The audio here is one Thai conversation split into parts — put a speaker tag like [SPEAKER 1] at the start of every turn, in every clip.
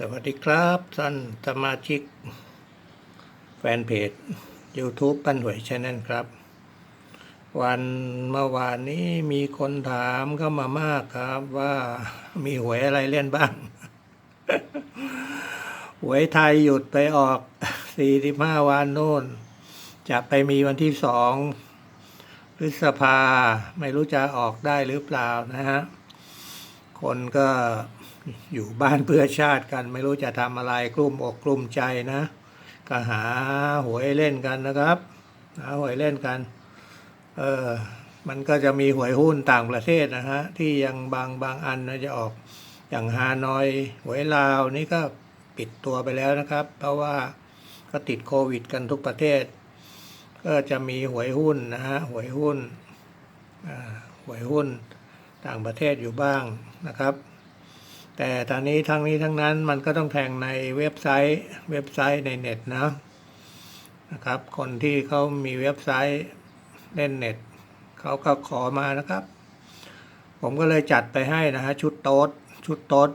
[SPEAKER 1] สวัสดีครับท่านสมาชิก แฟนเพจ YouTube ปั้นหวยชแนลครับ วันเมื่อวานนี้มีคนถามเข้ามามากครับว่ามีหวยอะไรเล่นบ้าง หวยไทยหยุดไปออก 45 วันโน่น จะไปมีวันที่สองพฤษภาไม่รู้จะออกได้หรือเปล่านะฮะ คนก็ อยู่บ้านเพื่อชาติกัน ไม่รู้จะทำอะไรกลุ่มอกกลุ่มใจนะ ก็หาหวยเล่นกันนะครับหาหวยเล่นกัน เออมันก็จะมีหวยหุ้นต่างประเทศนะฮะที่ยังบางบางอันนะจะออกอย่างฮานอยหวยลาวนี่ก็ปิดตัวไปแล้วนะครับ เพราะว่าก็ติดโควิดกันทุกประเทศ ก็จะมีหวยหุ้นนะฮะหวยหุ้นหวยหุ้นต่างประเทศอยู่บ้างนะครับ แต่ตอนนี้ทั้งนี้ทั้งนั้นมันก็ต้องแทงในเว็บไซต์เว็บไซต์ในเน็ตนะนะครับ คนที่เขามีเว็บไซต์เล่นเน็ตเขาก็ขอมานะครับ ผมก็เลยจัดไปให้นะฮะชุดโต๊ดชุดโต๊ด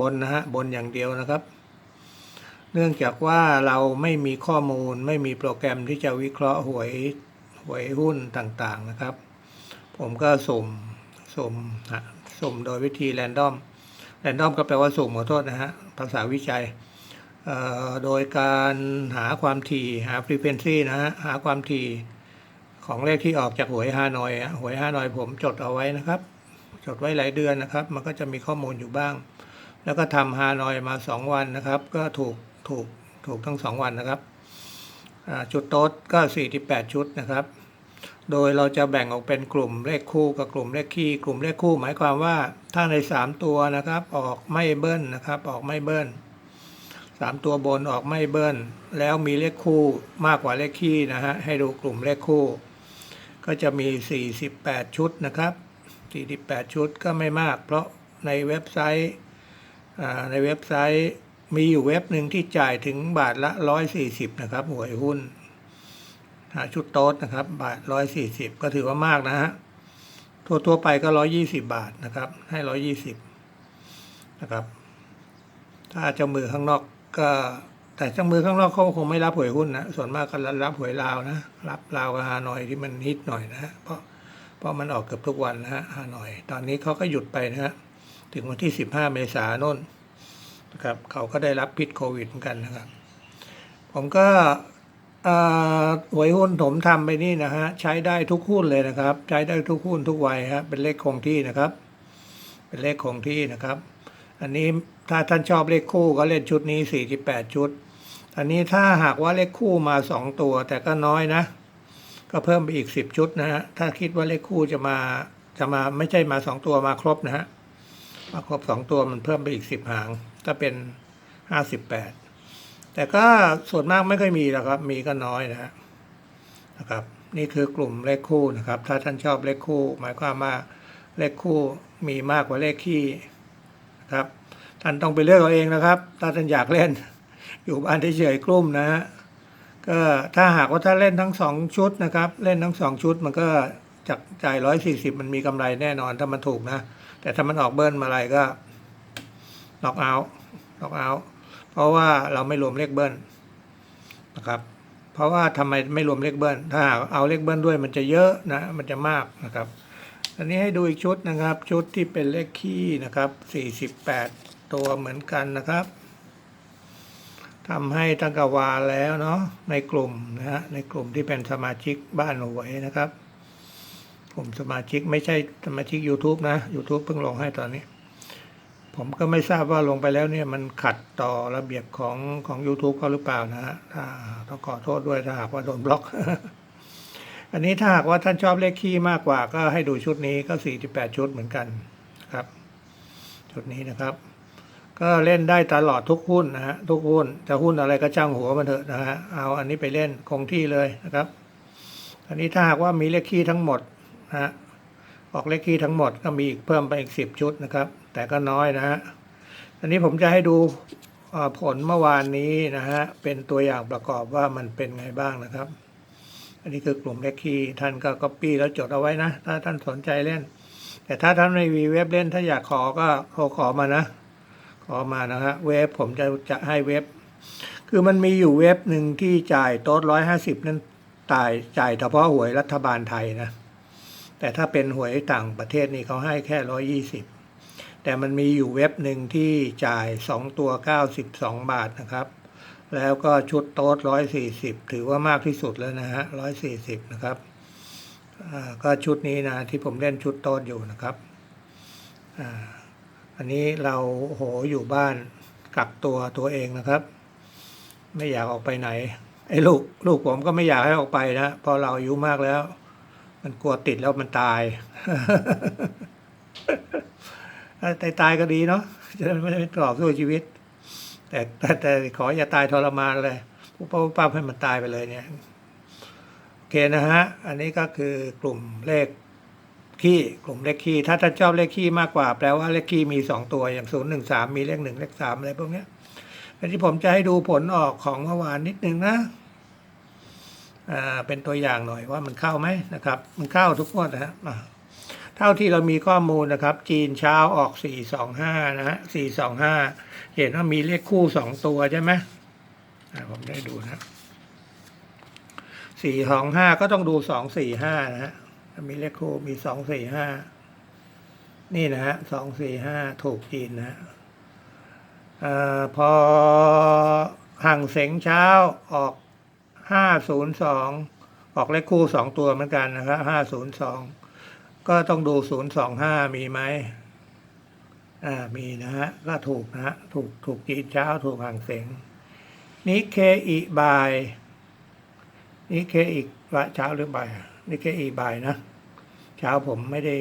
[SPEAKER 1] บนนะฮะบนอย่างเดียวนะครับ เนื่องจากว่าเราไม่มีข้อมูลไม่มีโปรแกรมที่จะวิเคราะห์หวยหวยหุ้นต่างๆนะครับ ผมก็สุ่มสุ่มฮะสุ่มโดยวิธีแรนดอม แรนดอมก็แปลว่าสุ่มขอโทษนะฮะ ภาษาวิจัย โดยการหาความถี่หา frequency นะฮะ หาความถี่ของเลขที่ออกจากหวยฮานอยอะหวยฮานอยผมจดเอาไว้นะครับ จดไว้หลายเดือนนะครับ มันก็จะมีข้อมูลอยู่บ้าง แล้วก็ทำฮานอยมา 2 วันนะครับ ก็ถูกถูกถูกทั้ง 2 วันนะครับอ่าชุดโต๊ดก็ 48 ชุดนะครับ โดยเราจะแบ่งออกเป็นกลุ่มเลขคู่กับกลุ่มเลขคี่ กลุ่มเลขคู่หมายความว่าถ้าใน 3 ตัวนะครับออกไม่เบิ้ลนะครับออกไม่เบิ้ลสามตัวบนออกไม่เบิ้ลแล้วมีเลขคู่มากกว่าเลขคี่นะฮะให้ดูกลุ่มเลขคู่ ก็จะมี 48 ชุดนะครับ 48 ชุดก็ไม่มาก เพราะในเว็บไซต์ในเว็บไซต์มีอยู่เว็บหนึ่งที่จ่ายถึงบาทละ 140 นะครับหวยหุ้น ชุดโต๊ดนะครับ บาทร้อยสี่สิบก็ถือว่ามากนะฮะทั่วทั่วๆไปก็ร้อยี่สิบาทนะครับ ให้ร้อยี่สิบนะครับ ถ้าเจ้ามือข้างนอกก็แต่เจ้ามือข้างนอกเขาคงไม่รับหวยหุ้นนะส่วนมากก็รับหวยลาวนะรับลาวกับฮานอยที่มันฮิตหน่อยนะฮะเพราะเพราะมันออกเกือบทุกวันนะฮะฮานอย ตอนนี้เขาก็หยุดไปนะฮะถึงวันที่สิบห้าเมษายนนนะครับเขาก็ได้รับพิษโควิดเหมือนกันนะครับ ผมก็ หวยหุ้นผมทำไปนี่นะฮะใช้ได้ทุกหุ้นเลยนะครับ ใช้ได้ทุกหุ้นทุกวัยครับเป็นเลขคงที่นะครับ เป็นเลขคงที่นะครับ อันนี้ถ้าท่านชอบเลขคู่ก็เล่นชุดนี้ 48 ชุด อันนี้ถ้าหากว่าเลขคู่มา 2 ตัว แต่ก็น้อยนะ ก็เพิ่มไปอีก 10 ชุดนะฮะถ้าคิดว่าเลขคู่จะมาจะมาไม่ใช่มา 2 ตัวมาครบนะฮะมาครบ 2 ตัวมันเพิ่มไปอีก 10 หางก็เป็น 58 แต่ก็ส่วนมากไม่ค่อยมีหรอกครับ มีก็น้อยนะนะครับ นี่คือกลุ่มเลขคู่นะครับ ถ้าท่านชอบเลขคู่ หมายความว่าเลขคู่มีมากกว่าเลขคี่นะครับ ท่านต้องไปเลือกเอาเองนะครับ ถ้าท่านอยากเล่น อยู่บ้านเฉยๆกลุ่มนะฮะก็ถ้าหากว่าถ้าเล่นทั้งสองชุดนะครับ เล่นทั้งสองชุดมันก็จากจ่ายร้อยสี่สิบมันมีกำไรแน่นอนถ้ามันถูกนะ แต่ถ้ามันออกเบิ้ลมาอะไรก็น็อกเอาท์น็อกเอา เพราะว่าเราไม่รวมเลขเบิ้ลนะครับ เพราะว่าทำไมไม่รวมเลขเบิ้ลถ้าเอาเลขเบิ้ลด้วยมันจะเยอะนะมันจะมากนะครับอันนี้ให้ดูอีกชุดนะครับ ชุดที่เป็นเลขคี่นะครับ 48 ตัวเหมือนกันนะครับทำให้ตั้งกวาแล้วเนาะในกลุ่มนะฮะในกลุ่มที่เป็นสมาชิกบ้านหวยนะครับกลุ่มสมาชิกไม่ใช่สมาชิก YouTube นะ YouTube เพิ่งลงให้ตอนนี้ ผมก็ไม่ทราบว่าลงไปแล้วเนี่ยมันขัดต่อระเบียบของของ YouTube เขาหรือเปล่านะฮะถ้าต้องขอโทษด้วยถ้าหากว่าโดนบล็อก อันนี้ถ้าหากว่าท่านชอบเลขคี่มากกว่า ก็ให้ดูชุดนี้ก็ 48 ชุดเหมือนกันครับ ชุดนี้นะครับ ก็เล่นได้ตลอดทุกหุ้นนะฮะทุกหุ้นจะหุ้นอะไรก็จ้างหัวมันเถอะนะฮะเอาอันนี้ไปเล่นคงที่เลยนะครับ อันนี้ถ้าหากว่ามีเลขคี่ทั้งหมดนะฮะออกเลขคี่ทั้งหมดก็มีอีกเพิ่มไปอีกสิบชุดนะครับ แต่ก็น้อยนะฮะอันนี้ผมจะให้ดูผลเมื่อวานนี้นะฮะเป็นตัวอย่างประกอบว่ามันเป็นไงบ้างนะครับ อันนี้คือกลุ่มเลขคีย์ท่านก็ก๊อปปี้แล้วจดเอาไว้นะ ถ้าท่านสนใจเล่น แต่ถ้าท่านไม่มีเว็บเล่น ถ้าอยากขอก็โทรขอมานะ ขอมานะฮะเว็บผมจะจะให้เว็บ คือมันมีอยู่เว็บหนึ่งที่จ่ายโต๊ดร้อยห้าสิบนั้นจ่ายจ่ายเฉพาะหวยรัฐบาลไทยนะแต่ถ้าเป็นหวยต่างประเทศนี่เขาให้แค่ร้อยี่สิบ แต่มันมีอยู่เว็บหนึ่งที่จ่ายสองตัวเก้าสิบสองบาทนะครับ แล้วก็ชุดโต๊ดร้อยสี่สิบถือว่ามากที่สุดแล้วนะฮะร้อยสี่สิบนะครับก็ชุดนี้นะที่ผมเล่นชุดโต๊ดอยู่นะครับอ,อันนี้เราโหอยู่บ้านกักตัวตัวเองนะครับ ไม่อยากออกไปไหนไอ้ลูกลูกผมก็ไม่อยากให้ออกไปนะเพราะเราอายุมากแล้ว มันกลัวติดแล้วมันตาย ตายตายก็ดีเนาะจะได้ไม่ได้เป็นกรอบสู้ชีวิต แต่แต่แต่ขออย่าตายทรมานเลยปุ๊บปั๊บปุ๊บปั๊บให้มันตายไปเลยเนี่ยโอเคนะฮะ อันนี้ก็คือกลุ่มเลขขี้กลุ่มเลขขี้ถ้าท่านชอบเลขขี้มากกว่า แปลว่าเลขขี้มีสองตัวอย่างศูนย์หนึ่งสามมีเลขหนึ่งเลขสามอะไรพวกเนี้ยอันที่ผมจะให้ดูผลออกของเมื่อวานนิดนึงนะอ่าเป็นตัวอย่างหน่อยว่ามันเข้าไหมนะครับ มันเข้าทุกงวดนะฮะ เท่าที่เรามีข้อมูลนะครับ จีนเช้าออก 425 นะฮะ 425 เห็นว่ามีเลขคู่สองตัวใช่ไหมผมได้ดูนะ 425 ก็ต้องดู 245 นะฮะ มีเลขคู่มี 245 นี่นะฮะ 245 ถูกจีนนะฮะอ่าพอห่างเสงเช้าออกห้าศูนย์สองออกเลขคู่สองตัวเหมือนกันนะครับห้าศูนย์สอง ก็ต้องดูศูนย์สองห้ามีไหมอ่ามีนะฮะ ก็ถูกนะฮะ ถูกถูกจีนเช้าถูกห่างเสงนิเคอีบายนิเคอีว่าเช้าหรือบ่ายนิเคอีบายนะ เช้าผมไม่ได้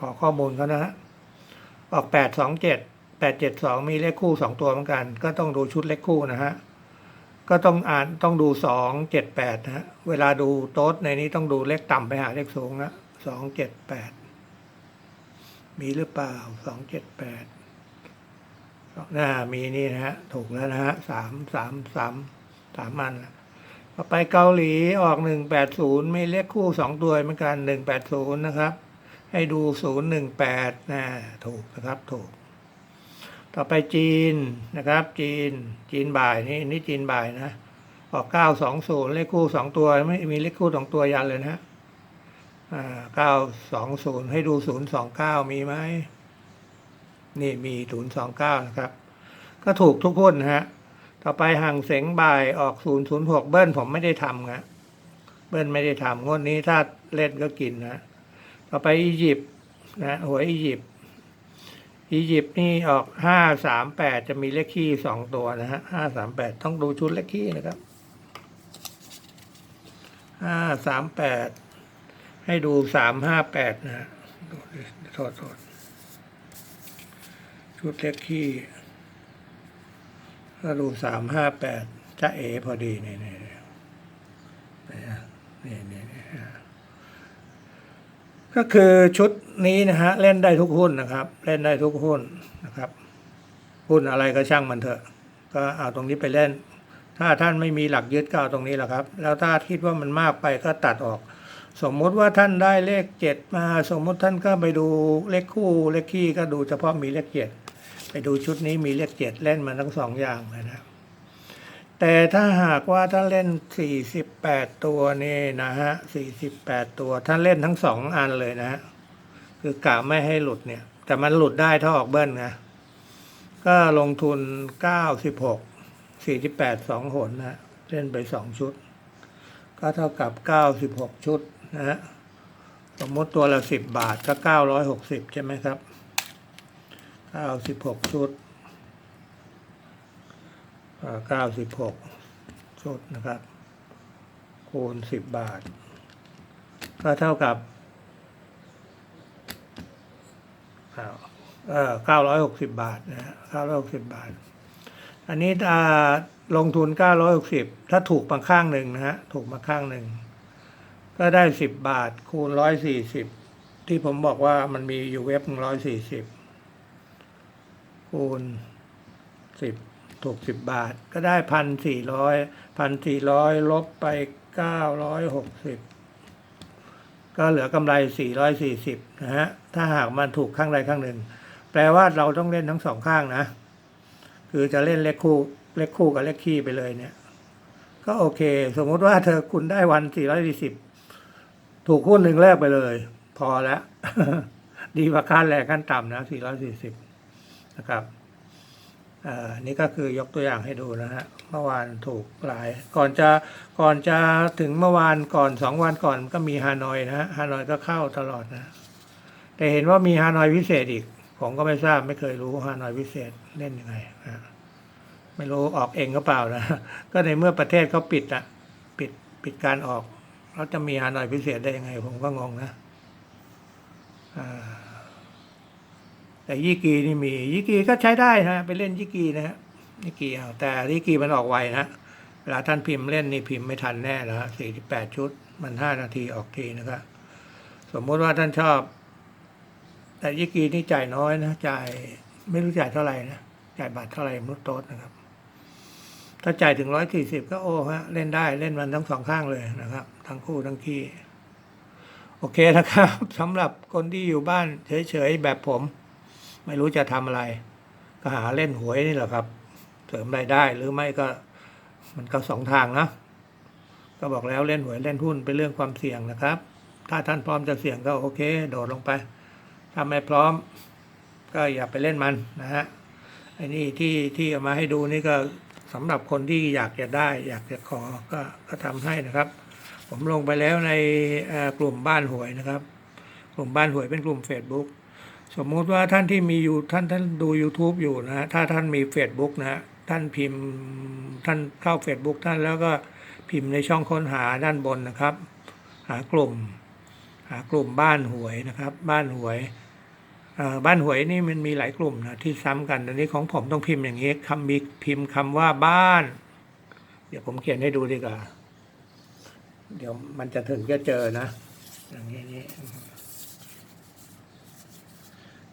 [SPEAKER 1] ขอข้อมูลเขานะฮะ ออกแปดสองเจ็ดแปดเจ็ดสองมีเลขคู่สองตัวเหมือนกัน ก็ต้องดูชุดเลขคู่นะฮะก็ต้องอ่านต้องดูสองเจ็ดแปดนะฮะ เวลาดูโต๊ดในนี้ต้องดูเลขต่ำไปหาเลขสูงนะ สองเจ็ดแปดมีหรือเปล่าสองเจ็ดแปดน่ามีนี่นะฮะ ถูกแล้วนะฮะสามสามสามสามอันละต่อไปเกาหลีออกหนึ่งแปดศูนย์มีเลขคู่สองตัวเหมือนกันหนึ่งแปดศูนย์นะครับ ให้ดูศูนย์หนึ่งแปดนะถูกนะครับถูก ต่อไปจีนนะครับ จีนจีนบ่ายนี่นี่จีนบ่ายนะ ออกเก้าสองศูนย์เลขคู่สองตัวไม่มีเลขคู่สองตัวยันเลยนะฮะ เก้าสองศูนย์ให้ดูศูนย์สองเก้ามีไหมนี่มีศูนย์สองเก้านะครับ ก็ถูกทุกคนฮะ ต่อไปห่างเสงบ่ายออกศูนย์ศูนย์หกเบิ้ลผมไม่ได้ทำนะเบิ้ลไม่ได้ทำงวดนี้ถ้าเล่นก็กินนะต่อไปอียิปต์นะหวยอียิปต์อียิปต์นี่ออกห้าสามแปดจะมีเลขคี่สองตัวนะฮะห้าสามแปดต้องดูชุดเลขคี่นะครับห้าสามแปด ให้ดูสามห้าแปดนะฮะดูดิโทษโทษชุดเลขคี่ก็ดูสามห้าแปดจะเอพอดีนี่นี่นี่นี่นี่นี่ก็คือชุดนี้นะฮะ เล่นได้ทุกหุ้นนะครับ เล่นได้ทุกหุ้นนะครับ หุ้นอะไรก็ช่างมันเถอะ ก็เอาตรงนี้ไปเล่น ถ้าท่านไม่มีหลักยึดก็เอาตรงนี้แหละครับ แล้วถ้าคิดว่ามันมากไปก็ตัดออก สมมุติว่าท่านได้เลขเจ็ดมา สมมุติท่านก็ไปดูเลขคู่เลขขี้ก็ดูเฉพาะมีเลขเจ็ดไปดูชุดนี้มีเลขเจ็ดเล่นมาทั้งสองอย่างเลยนะครับ แต่ถ้าหากว่าถ้านเล่น48ตัวนี่นะฮะ48ตัวท่านเล่นทั้งสองอันเลยนะฮะคือกะไม่ให้หลุดเนี่ย แต่มันหลุดได้ถ้าออกเบิ้ลนะก็ลงทุน96 48 2หกสี่สิบแปดสองหนนะเล่นไป2ชุด ก็เท่ากับ96ชุด นะสมมติตัวละ10บบาทก็960ใช่ไหมครับ96ชุดเก้าสิบหกชุดนะครับ คูณสิบบาท ก็เท่ากับเออเก้าร้อยหกสิบบาทนะฮะเก้าร้อยหกสิบบาท อันนี้อ่าลงทุนเก้าร้อยหกสิบถ้าถูกมาข้างหนึ่งนะฮะ ถูกมาข้างหนึ่ง ก็ได้สิบบาทคูณร้อยสี่สิบที่ผมบอกว่ามันมีอยู่เว็บหนึ่งร้อยสี่สิบคูณสิบถูกสิบบาท ก็ได้พันสี่ร้อยพันสี่ร้อยลบไปเก้าร้อยหกสิบก็เหลือกำไรสี่ร้อยสี่สิบนะฮะถ้าหากมันถูกข้างใดข้างหนึ่ง แปลว่าเราต้องเล่นทั้งสองข้างนะ คือจะเล่นเลขคู่เลขคู่กับเลขคี่ไปเลยเนี่ย ก็โอเค สมมติว่าเธอคุณได้วัน440 ถูกหุ้นหนึ่งแรกไปเลย พอแล้ว ดีกว่าค่าแรงขั้นต่ำนะ 440 นะครับอ่อนี่ก็คือยกตัวอย่างให้ดูนะฮะ เมื่อวานถูกหลาย ก่อนจะก่อนจะถึงเมื่อวานก่อนสองวันก่อนก็มีฮานอยนะฮะฮานอยก็เข้าตลอดนะ แต่เห็นว่ามีฮานอยพิเศษอีก ผมก็ไม่ทราบไม่เคยรู้ฮานอยพิเศษเล่นยังไงนะไม่รู้ออกเองก็เปล่านะ ก็ในเมื่อประเทศเขาปิดอะปิดปิดการออก แล้วจะมีฮานอยพิเศษได้ยังไง ผมก็งงนะแต่ยี่กีนี่มียี่กีก็ใช้ได้นะไปเล่นยี่กีนะฮะยี่กีเอาแต่ยี่กีมันออกไวนะเวลาท่านพิมพ์เล่นนี่พิมพ์ไม่ทันแน่นะสี่สิบแปดชุด มันห้านาทีออกทีนะครับสมมติว่าท่านชอบ แต่ยี่กีนี่จ่ายน้อยนะจ่ายไม่รู้จ่ายเท่าไหร่นะจ่ายบาทเท่าไหร่มนุษย์โต๊ดนะครับ ถ้าจ่ายถึงร้อยสี่สิบก็โอ้ฮะเล่นได้เล่นมันทั้งสองข้างเลยนะครับ ทั้งคู่ทั้งขี้โอเคนะครับสำหรับคนที่อยู่บ้านเฉยๆแบบผม ไม่รู้จะทำอะไร ก็หาเล่นหวยนี่แหละครับ เสริมรายได้หรือไม่ก็ มันก็สองทางนะก็บอกแล้วเล่นหวยเล่นหุ้นเป็นเรื่องความเสี่ยงนะครับ ถ้าท่านพร้อมจะเสี่ยงก็โอเค โดดลงไปถ้าไม่พร้อม ก็อย่าไปเล่นมันนะฮะไอ้นี่ที่ที่เอามาให้ดูนี่ก็ สำหรับคนที่อยากจะได้ อยากจะขอก็ก็ทำให้นะครับ ผมลงไปแล้วในกลุ่มบ้านหวยนะครับ กลุ่มบ้านหวยเป็นกลุ่ม Facebook สมมุติว่าท่านที่มีอยู่ท่านท่านดู YouTube อยู่นะถ้าท่านมี Facebook นะท่านพิมพ์ท่านเข้า Facebook ท่านแล้วก็พิมพ์ในช่องค้นหาด้านบนนะครับ หากลุ่ม หากลุ่มบ้านหวยนะครับ บ้านหวย บ้านหวยนี่มันมีหลายกลุ่มนะที่ซ้ำกันอันนี้ของผมต้องพิมพ์อย่างนี้คำมีพิมพ์คำว่าบ้าน เดี๋ยวผมเขียนให้ดูดีกว่าเดี๋ยวมันจะถึงจะเจอนะ อย่างนี้นี่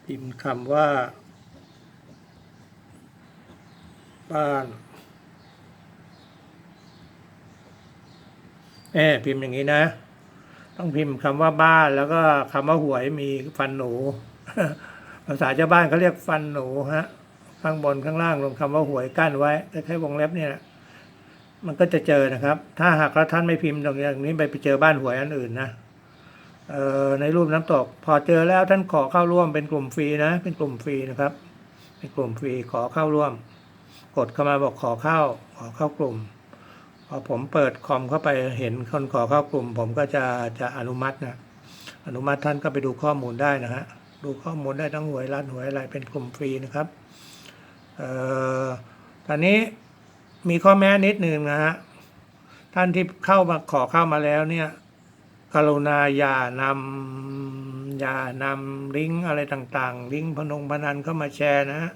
[SPEAKER 1] พิมพ์คำว่า บ้านเออพิมพ์อย่างนี้นะ ต้องพิมพ์คำว่าบ้านแล้วก็คำว่าหวยมีฟันหนู ภาษาชาวบ้านเขาเรียกฟันหนูฮะข้างบนข้างล่างลงคำว่าหวยกั้นไว้คล้ายๆวงเล็บเนี่ยมันก็จะเจอนะครับ ถ้าหากว่าท่านไม่พิมพ์ตรงอย่างนี้ไปไปเจอบ้านหวยอันอื่นนะเอ่อในรูปน้ำตก พอเจอแล้วท่านขอเข้าร่วมเป็นกลุ่มฟรีนะ เป็นกลุ่มฟรีนะครับ เป็นกลุ่มฟรีขอเข้าร่วม กดเข้ามาบอกขอเข้า ขอเข้ากลุ่มพอผมเปิดคอมเข้าไปเห็นคนขอเข้ากลุ่ม ผมก็จะจะอนุมัตินะอนุมัติท่านก็ไปดูข้อมูลได้นะฮะ ดูข้อมูลได้ทั้งหวยรัดหวยอะไรเป็นกลุ่มฟรีนะครับเอ่อตอนนี้มีข้อแม้นิดหนึ่งนะฮะท่านที่เข้ามาขอเข้ามาแล้วเนี่ยกรุณาอย่านำอย่านำลิงก์อะไรต่างๆ ลิงก์พนงพนันเข้ามาแชร์นะฮะ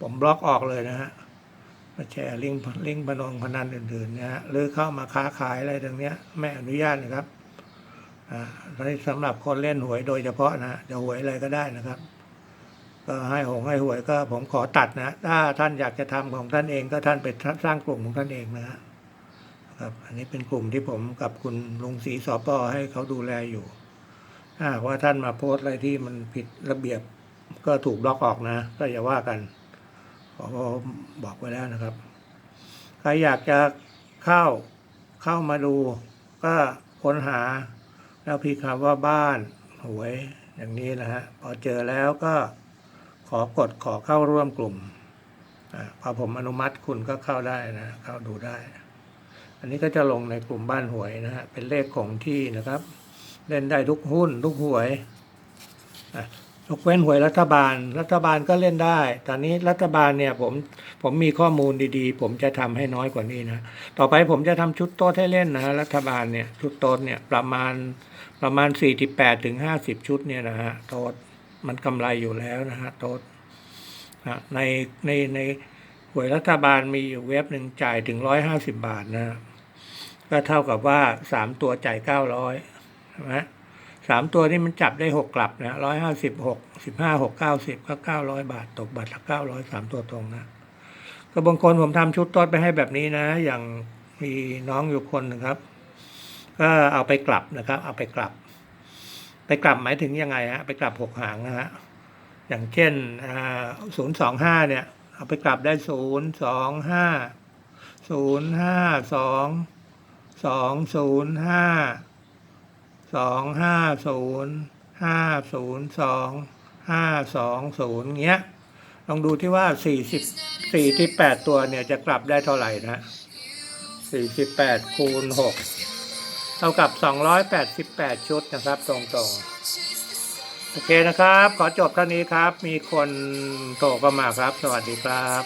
[SPEAKER 1] ผมบล็อกออกเลยนะฮะมาแชร์ลิงก์ลิงก์พนงพนันอื่นๆนะฮะหรือเข้ามาค้าขายอะไรตรงเนี้ยไม่อนุญาตนะครับ สำหรับคนเล่นหวยโดยเฉพาะนะฮะจะหวยอะไรก็ได้นะครับ ก็ให้หงให้หวยก็ผมขอตัดนะ ถ้าท่านอยากจะทำของท่านเองก็ท่านไปสร้างกลุ่มของท่านเองนะครับ อันนี้เป็นกลุ่มที่ผมกับคุณลุงศรีสอปอให้เขาดูแลอยู่ถ้าว่าท่านมาโพสต์อะไรที่มันผิดระเบียบก็ถูกบล็อกออกนะ ก็อย่าว่ากันขอบอกไว้แล้วนะครับ ใครอยากจะเข้าเข้ามาดูก็ค้นหา แล้วพิมพ์คำว่าบ้านหวยอย่างนี้นะฮะพอเจอแล้วก็ขอกดขอเข้าร่วมกลุ่มอาพอผมอนุมัติคุณก็เข้าได้นะเข้าดูได้ อันนี้ก็จะลงในกลุ่มบ้านหวยนะฮะเป็นเลขของที่นะครับ เล่นได้ทุกหุ้นทุกหวยอะยกเว้นหวยรัฐบาล รัฐบาลก็เล่นได้ ตอนนี้รัฐบาลเนี่ยผมผมมีข้อมูลดีๆ ผมจะทำให้น้อยกว่านี้นะ ต่อไปผมจะทำชุดโต๊ดให้เล่นนะฮะรัฐบาลเนี่ยชุดโต๊ดเนี่ยประมาณ ประมาณ 48ถึง50 ชุดเนี่ยนะฮะโต๊ดมันกำไรอยู่แล้วนะฮะโต๊ดในในในหวยรัฐบาลมีอยู่เว็บหนึ่งจ่ายถึง 150 บาทนะ ก็เท่ากับว่าสามตัวจ่ายเก้าร้อยใช่ไหมสามตัวนี่มันจับได้หกกลับนะร้อยห้าสิบหกสิบห้าหกเก้าสิบก็เก้าร้อยบาท ตกบัตรละเก้าร้อยสามตัวตรงนะก็บางคนผมทำชุดต้นไปให้แบบนี้นะ อย่างมีน้องอยู่คนหนึงครับ ก็เอาไปกลับนะครับ เอาไปกลับ ไปกลับหมายถึงยังไงฮะไปกลับหกหางนะฮะอย่างเช่นศูนย์สองห้าเนี่ย เอาไปกลับได้ศูนย์สองห้าศูนย์ห้าสองสองศูนย์ห้าสองห้าศูนย์ห้าศูนย์สองห้าสองศูนย์เงี้ยลองดูที่ว่าสี่สิบสี่ที่แปดตัวเนี่ยจะกลับได้เท่าไหร่นะสี่สิบแปดคูณหก เท่ากับสองร้อยแปดสิบแปดชุดนะครับ ตรงๆ โอเคนะครับ ขอจบเท่านี้ครับ มีคนโทรเข้ามาครับ สวัสดีครับ